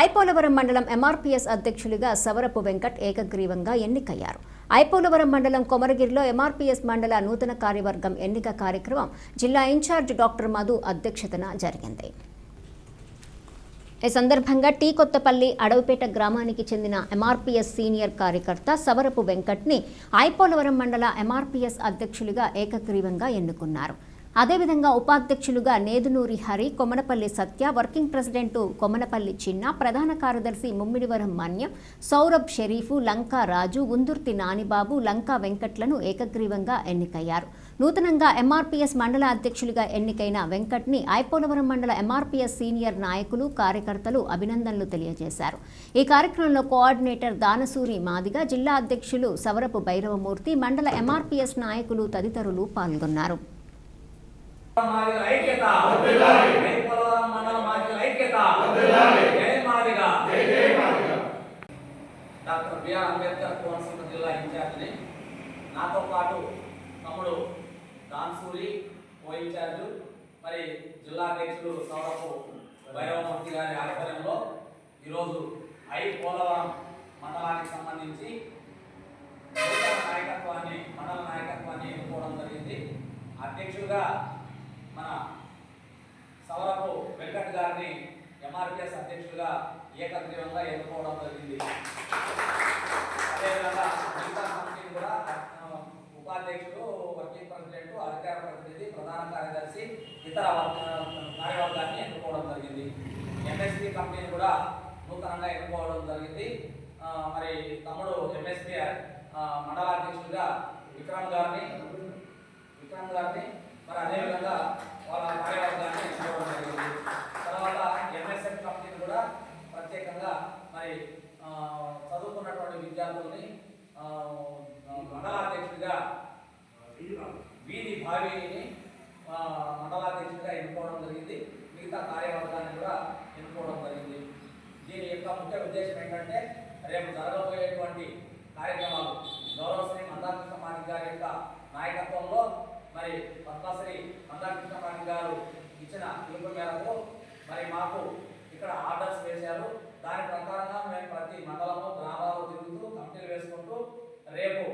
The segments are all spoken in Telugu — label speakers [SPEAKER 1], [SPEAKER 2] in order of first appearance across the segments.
[SPEAKER 1] ఐపోలవరం మండలం ఎంఆర్పీఎస్ అధ్యక్షులుగా సవరపు వెంకట్ ఏకగ్రీవంగా ఎన్నికయ్యారు. ఐపోలవరం మండలం కొమరగిరిలో ఎంఆర్పీఎస్ మండల నూతన కార్యవర్గం ఎన్నిక కార్యక్రమం జిల్లా ఇన్ఛార్జ్ డాక్టర్ మధు అధ్యక్షతన జరిగింది. ఈ సందర్భంగా టీ కొత్తపల్లి అడవిపేట గ్రామానికి చెందిన ఎంఆర్పీఎస్ సీనియర్ కార్యకర్త సవరపు వెంకట్ని ఐపోలవరం మండల ఎంఆర్పీఎస్ అధ్యక్షులుగా ఏకగ్రీవంగా ఎన్నుకున్నారు. అదేవిధంగా ఉపాధ్యక్షులుగా నేదునూరి హరి కొమనపల్లి సత్య వర్కింగ్ ప్రెసిడెంట్ కొమనపల్లి చిన్న ప్రధాన కార్యదర్శి ముమ్మిడివరం మన్య సౌరభ్ షరీఫు లంకా రాజు ఉందుర్తి నానిబాబు లంకా వెంకట్లను ఏకగ్రీవంగా ఎన్నికయ్యారు. నూతనంగా ఎంఆర్పీఎస్ మండల అధ్యక్షులుగా ఎన్నికైన వెంకట్ని ఐపోలవరం మండల ఎంఆర్పీఎస్ సీనియర్ నాయకులు కార్యకర్తలు అభినందనలు తెలియజేశారు. ఈ కార్యక్రమంలో కోఆర్డినేటర్ దానసూరి మాదిగ జిల్లా అధ్యక్షులు సవరపు భైరవమూర్తి మండల ఎంఆర్పీఎస్ నాయకులు తదితరులు పాల్గొన్నారు.
[SPEAKER 2] ఐక్యత. మండల మాదిగల ఐక్యత. జై మాదిగ. డాక్టర్ బిఆర్ అంబేద్కర్ కోనసీమ జిల్లా ఇన్ఛార్జిని. నాతో పాటు తమ్ముడు దాన్సూరి కో ఇన్ఛార్జు మరి జిల్లా అధ్యక్షుడు సౌరపు భైరవమూర్తి గారి ఆధ్వర్యంలో ఈరోజు ఐ పోలవరం మండలానికి సంబంధించి నూతన నాయకత్వాన్ని మండల నాయకత్వాన్ని ఎన్నుకోవడం జరిగింది. అధ్యక్షుడిగా మన సవరపు వెంకట్ గారిని ఎంఆర్పిఎస్ అధ్యక్షులుగా ఏకగ్రీవంగా ఎన్నుకోవడం జరిగింది. అదేవిధంగా మిగతా కమిటీని కూడా ఉపాధ్యక్షుడు వర్కింగ్ ప్రెసిడెంట్ అధికార ప్రతినిధి ప్రధాన కార్యదర్శి ఇతర కార్యవర్గాన్ని ఎన్నుకోవడం జరిగింది. ఎంఎస్పి కంపెనీని కూడా నూతనంగా ఎన్నుకోవడం జరిగింది. మరి తమ్ముడు ఎంఎస్పీ మండలాధ్యక్షుడిగా విక్రమ్ గారిని విక్రమ్ గారిని మరి అదేవిధంగా వాళ్ళ కార్యవర్గాన్ని ఎంచుకోవడం జరిగింది. తర్వాత ఎంఎస్ఎఫ్ కమిటీని కూడా ప్రత్యేకంగా మరి చదువుకున్నటువంటి విద్యార్థుల్ని మండలాధ్యక్షుడిగా వీధి భావిని మండలాధ్యక్షుడిగా ఎన్నుకోవడం జరిగింది. మిగతా కార్యవర్గాన్ని కూడా ఎన్నుకోవడం జరిగింది. దీని యొక్క ముఖ్య ఉద్దేశం ఏంటంటే రేపు జరగబోయేటువంటి కార్యక్రమాలు ఇచ్చిన పిలుపు మేరకు మరి మాకు ఇక్కడ ఆర్డర్స్ వేశారు. దాని ప్రకారంగా మేము ప్రతి మండలము గ్రామాలు తిరుగుతూ కమిటీలు వేసుకుంటూ రేపు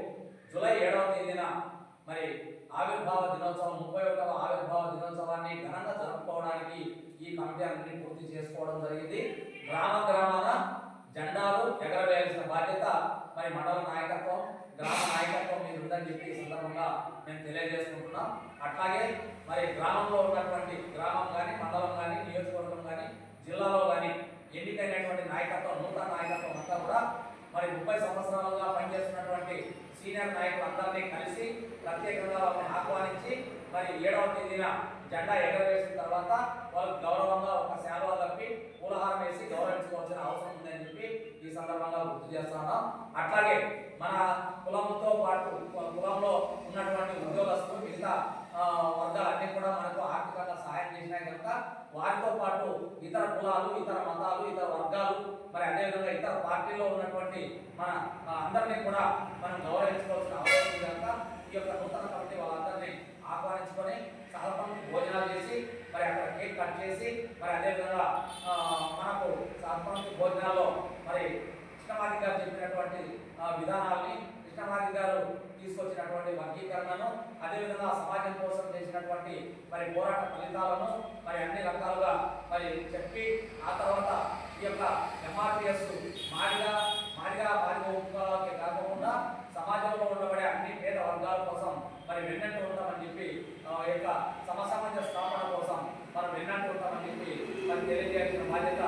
[SPEAKER 2] జూలై ఏడవ తేదీన మరి ఆవిర్భావ దినోత్సవం ముప్పై ఒకటవ ఆవిర్భావ దినోత్సవాన్ని ఘనంగా జరుపుకోవడానికి ఈ కమిటీ అన్ని పూర్తి చేసుకోవడం జరిగింది. గ్రామ గ్రామాన జెండాలు ఎగరవేయాల్సిన బాధ్యత మరి మండల నాయకత్వం గ్రామ నాయకత్వం ఉందని చెప్పి సందర్భంగా మేము తెలియజేసుకుంటున్నాం. అట్లాగే మరి గ్రామంలో ఉన్నటువంటి గ్రామం కానీ మండలం కానీ నియోజకవర్గం కానీ జిల్లాలో కానీ ఎన్నికైనటువంటి నాయకత్వం నూతన నాయకత్వం అంతా కూడా మరి ముప్పై సంవత్సరాలుగా పనిచేస్తున్నటువంటి సీనియర్ నాయకులందరినీ కలిసి ప్రత్యేకంగా వాళ్ళని ఆహ్వానించి మరి ఏడవ తేదీన జెండా ఎగరవేసిన తర్వాత వాళ్ళు గౌరవంగా ఒక శాలువా తప్పి పూలహారం వేసి గౌరవించుకోవచ్చు. సందర్భంగా గుర్తు చేస్తున్నాం అట్లాగే మన కులంతో పాటు కులంలో ఉన్నటువంటి ఉద్యోగస్తులు మిగతా వర్గాలన్నీ కూడా మనకు ఆర్థికంగా సహాయం చేసినాయి కనుక వారితో పాటు ఇతర కులాలు ఇతర మతాలు ఇతర వర్గాలు మరి అదేవిధంగా ఇతర పార్టీలో ఉన్నటువంటి మన అందరినీ కూడా మనం గౌరవించుకోవాల్సిన అవసరం ఉంది కనుక ఈ యొక్క నూతన కమిటీ వాళ్ళందరినీ ఆహ్వానించుకొని సహపంక్తి భోజనాలు చేసి మరి అక్కడ కేక్ కట్ చేసి మరి అదేవిధంగా మనకు సహపంక్తి భోజనాల్లో మరి కృష్ణమాది గారు చెప్పినటువంటి విధానాల్ని కృష్ణమాది గారు తీసుకొచ్చినటువంటి వర్గీకరణను అదేవిధంగా సమాజం కోసం చేసినటువంటి మరి పోరాట ఫలితాలను మరి అన్ని రకాలుగా మరి చెప్పి ఆ తర్వాత ఈ యొక్క ఎంఆర్పిఎస్ మాదిగా మాదిగా మాదిగ ఉపకులాలకే కాకుండా సమాజంలో ఉండబడే అన్ని పేద వర్గాల కోసం మరి వెన్నట్టు ఉంటామని చెప్పి ఈ యొక్క సమసమాజ స్థాపన కోసం మనం వెన్నట్టు ఉంటామని చెప్పి మరి తెలియజేసిన బాధ్యత